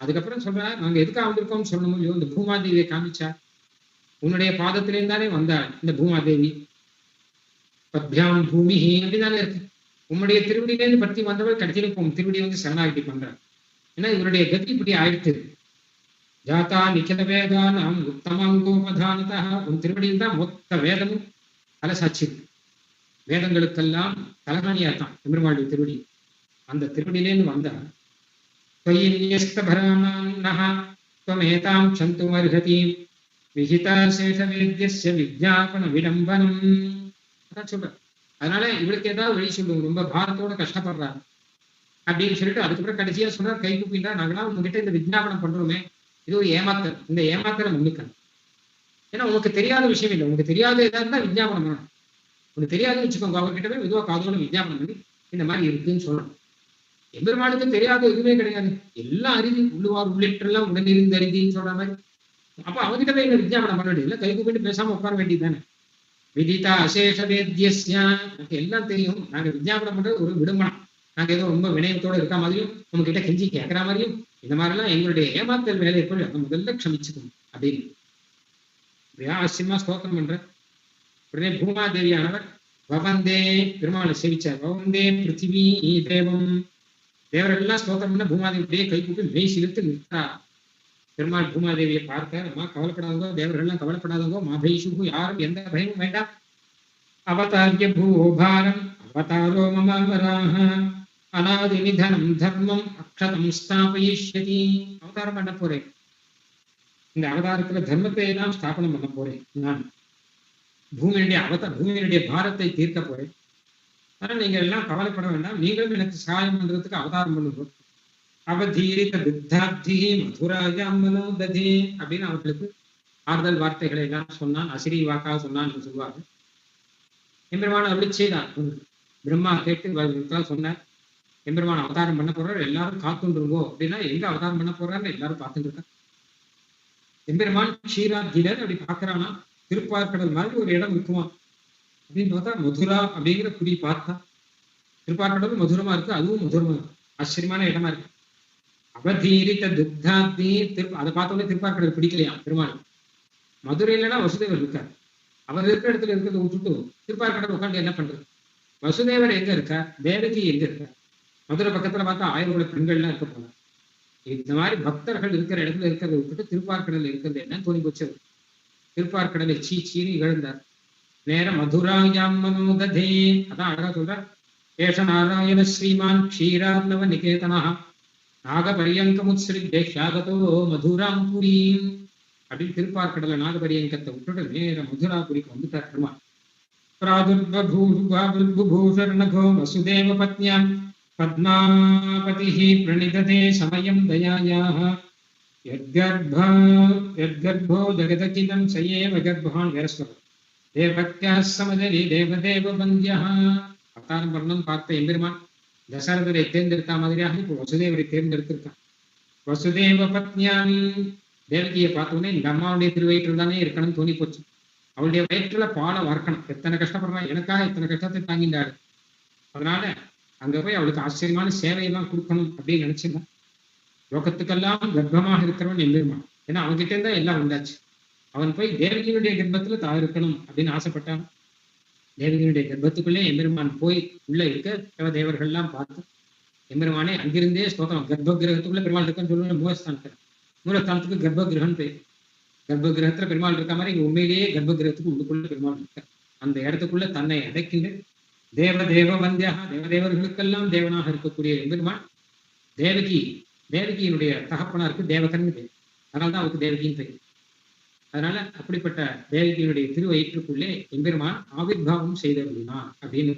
அதுக்கப்புறம் சொல்றா நாங்க எதுக்காக வந்திருக்கோம்னு சொல்லணும் இல்லையோ இந்த பூமாதேவியை காமிச்சா. உன்னுடைய பாதத்திலேருந்து தானே வந்தாள் இந்த பூமாதேவி. பத்யாம் பூமி அப்படிதானே இருக்கு. உன்னுடைய திருவடியிலேருந்து பற்றி வந்தவர் கடைசியில் இப்போ உன் திருவடி வந்து சரணாகதி பண்றாள் ஏன்னா இவருடைய கதி இப்படி ஆயிடுத்து ஜாதா நிக்கில வேதானாம் உத்தமங்கோபதானதா உன் திருவடியில் தான் மொத்த வேதமும் அலசாட்சி. வேதங்களுக்கெல்லாம் தலைகாணியா தான் எம்பெருமாளுடைய திருவடி. அந்த திருவடியிலேருந்து வந்தா त्वयिन्यस्तभराणान्नः त्वमेतां क्षन्तुमर्हतीं விஹிதாசேஷவேத்தியஸ்ய விஜாபன விடம்பனம் அதான் சொல்றேன் அதனால இவளுக்கு ஏதாவது வழி சொல்லுவோம் ரொம்ப பாரத்தோட கஷ்டப்படுறாரு அப்படின்னு சொல்லிட்டு அதுக்கப்புறம் கடைசியா சொல்றாரு கை கூப்பிட்டா நாங்களாம் உங்ககிட்ட இந்த விஜாபனம் பண்றோமே இது ஒரு ஏமாத்தல் இந்த ஏமாத்தலை மன்னிக்கணும் ஏன்னா உனக்கு தெரியாத விஷயம் இல்லை உனக்கு தெரியாத ஏதாவது இருந்தா விஜாபனம் பண்ணணும் உனக்கு தெரியாதுன்னு வச்சுக்கோங்க அவர்கிட்ட போய் மெதுவா காதோட விஜாபனம் பண்ணி இந்த மாதிரி இருக்குன்னு சொல்லணும் எம்பெருமானுக்கு தெரியாத எதுவுமே கிடையாது. எல்லாம் அறிவி உள்ளுவார் உள்ளிட்டெல்லாம் உடனிருந்து அறிதின்னு சொல்ற மாதிரி. அப்ப அவங்கிட்ட போய் இந்த விஜயாபனம் பண்ண வேண்டியது கை கூப்பிட்டு பேசாம உட்கார வேண்டியது விதிதா அசேஷ வேத்தியஸ்யா. நமக்கு எல்லாம் தெரியும். நாங்க விஜயாபனம் பண்றது ஒரு விடுமனம். நாங்க ஏதோ ரொம்ப வினயத்தோட இருக்க மாதிரியும் உங்ககிட்ட கெஞ்சி கேட்கற மாதிரியும் இந்த மாதிரிலாம் எங்களுடைய ஏமாத்தல் வேலை எப்படி அதை முதல்ல க்ஷமிச்சுக்கணும் அப்படின்னு. வியாசியமா ஸ்தோத்திரம் பண்ற உடனே பூமாதேவியானவர் பவந்தே பெருமாளை சேவிச்சார். பவந்தே பிருத்திவி தேவம். தேவரெல்லாம் ஸ்தோத்திரம் பண்ண பூமாதேவியே கை கூப்பி மெய் சிலிர்த்து நிற்கிறா பெருமாள் பூமாதேவியை பார்க்க அம்மா கவலைப்படாதவங்க தேவர்கள்லாம் கவலைப்படாதவங்க மாபைஷு யாரும் எந்த பயமும் வேண்டாம். அவதாரிய பூபாரம் அவதாரோ மமாவராக அநாதி நிதனம் தர்மம் அக்ஷதம் ஸ்தாபயிஷ்யதி. அவதாரம் பண்ண போறேன். இந்த அவதாரத்துல தர்மத்தை எல்லாம் ஸ்தாபனம் பண்ண போறேன் நான். பூமியினுடைய அவத பூமியினுடைய பாரத்தை தீர்க்க போறேன். ஆனால் நீங்க எல்லாம் கவலைப்பட வேண்டாம். நீங்களும் எனக்கு சகாயம் பண்றதுக்கு அவதாரம் பண்ணுவோம் அவதீரித துத்தாப்தி மதுராஜாம் மனோததி அப்படின்னு அவர்களுக்கு ஆறுதல் வார்த்தைகளை எல்லாம் சொன்னான். அசிரி வாக்காக சொன்னான்னு என்று எம்பெருமான அப்படி செய்தான் பிரம்மா கேட்டு சொன்னார் எம்பெருமான அவதாரம் பண்ண போறாரு. எல்லாரும் காத்துருங்கோ அப்படின்னா எங்க அவதாரம் பண்ண போறாருன்னு எல்லாரும் பார்த்துட்டு இருக்காங்க எம்பெருமான் க்ஷீராத்திலர் அப்படி பார்க்கறானா திருப்பார்கடல் மாதிரி ஒரு இடம் இருக்குமா? அப்படின்னு பார்த்தா மதுரா அப்படிங்கிற குடி பார்த்தா திருப்பார்கடல் மதுரமா இருக்கு அதுவும் மதுரமா இருக்கு. ஆச்சரியமான இடமா இருக்கு. அவதீரித்த துக்தாத்தி திரு அதை பார்த்தோன்னே திருப்பாற்கடல் பிடிக்கலையா பெருமாள்? மதுரையிலனா வசுதேவர் இருக்கார். அவர் இருக்கிற இடத்துல இருக்கிறத விட்டுட்டு திருப்பார்கடல் உட்காந்து என்ன பண்றது? வசுதேவர் எங்க இருக்கா தேவகி எங்க இருக்கா மதுரை பக்கத்துல பார்த்தா ஆயிரம் பெண்கள்லாம் இருக்க போனாங்க இந்த மாதிரி பக்தர்கள் இருக்கிற இடத்துல இருக்கிறத விட்டுட்டு திருப்பார்கடல் இருக்கிறது என்ன தோணி போச்சு. திருப்பார்கடலை சீ சீனி இழந்தார் நேர மதுராயாம் மனோததே அதான் அழகா சொல்ற ஏஷ நாராயண ஸ்ரீமான் க்ஷீரார்ணவ நிகேதனா நாகபரியங்கமுத்ஸ்ரித்தேஷாகதோ மதுராம் புரீம் அப்படின்னு திருப்பார்கடல நாகபரியங்கத்தை விட்டுட்டு நேர மதுராபுரிக்கு வந்துட்டார் பெருமாள் प्रादुर्बभूषर्णघो वसुदेव पत्न्यां पद्मापतिः प्रणिदते समयं दयायाः यद्गर्भ यद्गर्भो जगदखिलं स एव गर्भान् व्यरस्वः தேவக்தியா சமதரி தேவதேவ பந்தியா அவதாரம் பண்ணணும் பார்த்த எம்பெருமான் தசரதரை தேர்ந்தெடுத்த மாதிரியாக இப்போ வசுதேவரை தேர்ந்தெடுத்திருக்கான் வசுதேவ பத்னியாம் தேவகியை பார்த்தோன்னே இந்த அம்மாவுடைய திருவயிற்றில் தானே இருக்கணும்னு தோணி போச்சு அவளுடைய வயிற்றுல பாலை வறக்கணும். எத்தனை கஷ்டப்படுறான்? எனக்காக எத்தனை கஷ்டத்தை தாங்கிட்டாரு அதனால அங்க போய் அவளுக்கு ஆச்சரியமான சேவையெல்லாம் கொடுக்கணும் அப்படின்னு நினைச்சிருந்தான். லோகத்துக்கெல்லாம் கர்ப்பமாக இருக்கிறவன் எம்பெருமான். ஏன்னா அவன்கிட்ட இருந்தா எல்லாம் உண்டாச்சு. அவன் போய் தேவகியினுடைய கர்ப்பத்துல தான் இருக்கணும் அப்படின்னு ஆசைப்பட்டான். தேவகியினுடைய கர்ப்பத்துக்குள்ளே எம்பெருமான் போய் உள்ள இருக்க தேவ தேவர்கள்லாம் பார்த்து எம்பெருமானே அங்கிருந்தே ஸ்தோத்திரம். கர்ப்ப கிரகத்துக்குள்ள பெருமாள் இருக்கன்னு சொல்லுவாங்க மூலஸ்தானத்துல. மூலஸ்தானத்துக்கு கர்ப்ப கிரகம் பேர். கர்ப்ப கிரகத்துல பெருமாள் இருக்க மாதிரி இங்க உண்மையிலேயே கர்ப்ப கிரகத்துக்கு உள்ளுக்குள்ள பெருமாள் இருக்க அந்த இடத்துக்குள்ள தன்னை அடைக்கின்ற தேவ தேவ வந்தியாக தேவதேவர்களுக்கெல்லாம் தேவனாக இருக்கக்கூடிய எம்பெருமான் தேவகி தேவகியினுடைய தகப்பனாருக்கு தேவகன் பேர். அதனால்தான் அவருக்கு தேவகின்னு பேர். அதனால அப்படிப்பட்ட தேவகியினுடைய திருவயிற்றுக்குள்ளே எம்பெருமான் ஆவிர்வாவம் செய்த அப்படின்னு